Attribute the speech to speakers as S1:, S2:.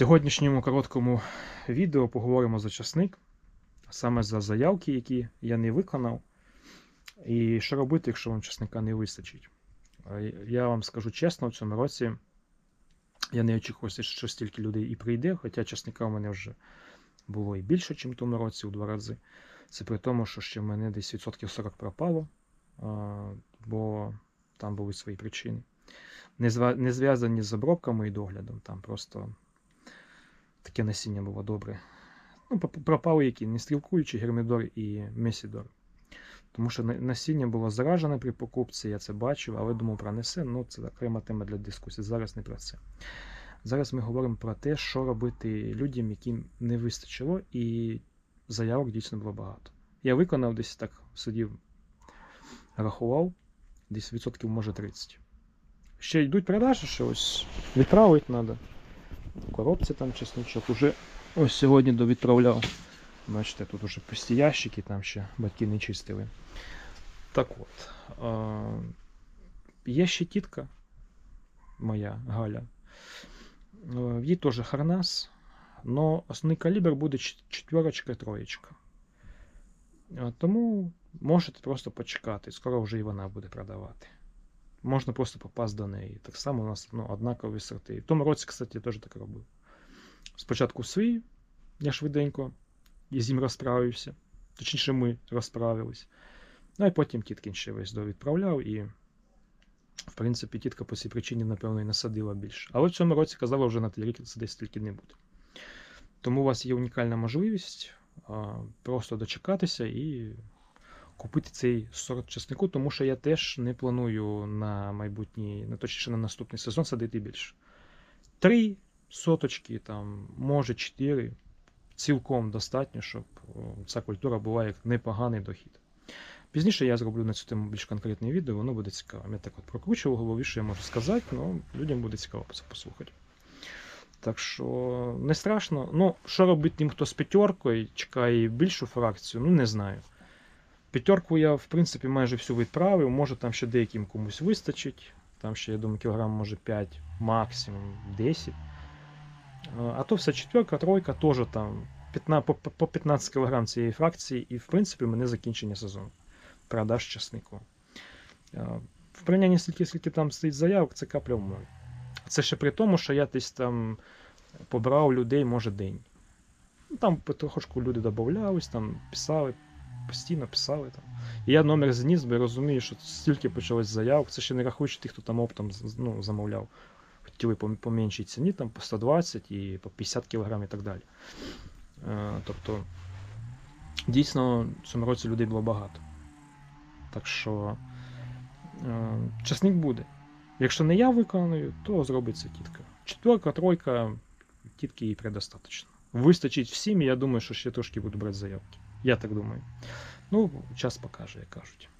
S1: сьогоднішньому короткому відео поговоримо за часник, саме за заявки, які я не виконав. І що робити, якщо вам часника не вистачить. Я вам скажу чесно, в цьому році я не очікувався, що стільки людей і прийде, хоча часника у мене вже було і більше, ніж в тому році, у два рази. Це при тому, що ще в мене десь відсотків 40 пропало, бо там були свої причини. Не зв'язані з обробками і доглядом, там просто таке насіння було добре. Ну, пропали які не стрілкуючі гермідор і месідор. Тому що насіння було заражене при покупці, я це бачив, але думав пронесе. Ну, це окрема тема для дискусії. Зараз не про це. Зараз ми говоримо про те, що робити людям, яким не вистачило, і заявок дійсно було багато. Я виконав десь так, сидів, рахував, десь відсотків, може 30. Ще йдуть продажі, що ось відправити треба. В коробці там чесночок. Уже ось сьогодні довідправляв. Бачите, тут уже пусті ящики, там ще батьки не чистили. Так от. Є ще тітка моя Галя. В їй теж харнас, але основний калібр буде чет- четверочка, троєчка. Тому можете просто почекати, скоро вже і вона буде продавати. Можна просто попасти до неї. Так само у нас ну, однакові сорти. В тому році, кстати, я теж так робив. Спочатку свій, я швиденько і з ним розправився. Точніше, ми розправились. Ну і потім тіткін ще весь довідправляв і. В принципі, тітка по цій причині, напевно, і насадила більше. Але в цьому році казала, вже на рік це десь тільки не буде. Тому у вас є унікальна можливість а, просто дочекатися і купити цей сорт чеснику, тому що я теж не планую на майбутній, на точніше на наступний сезон садити більше. Три соточки, там, може чотири, цілком достатньо, щоб ця культура була як непоганий дохід. Пізніше я зроблю на цю тему більш конкретне відео, воно буде цікаво. Я так от прокручував голові, що я можу сказати, але людям буде цікаво це послухати. Так що не страшно. Ну, що робити тим, хто з п'ятеркою чекає більшу фракцію, ну не знаю. П'ятерку я, в принципі, майже всю відправив, може там ще деяким комусь вистачить. Там ще, я думаю, кілограм, може 5, максимум 10. А а то все четверка, тройка теж там 15, по, по 15 кг цієї фракції, і в принципі, мене закінчення сезону продаж часнику. В порівнянні стільки, скільки там стоїть заявок, це капля в морі. Це ще при тому, що я десь там побрав людей, може, день. Ну, Там потрошку люди додавались, там писали, постійно писали там. І я номер зніс, бо я розумію, що стільки почалось заявок. Це ще не рахуючи тих, хто там оптом ну, замовляв. Хотіли по, по меншій ціні, там по 120 і по 50 кг і так далі. Е, тобто, дійсно, в цьому році людей було багато. Так що е, часник буде. Якщо не я виконую, то зробиться тітка. Четверка, тройка, тітки їй предостаточно. Вистачить всім, і я думаю, що ще трошки буду брати заявки. Я так думаю. Ну, час покаже, як кажуть.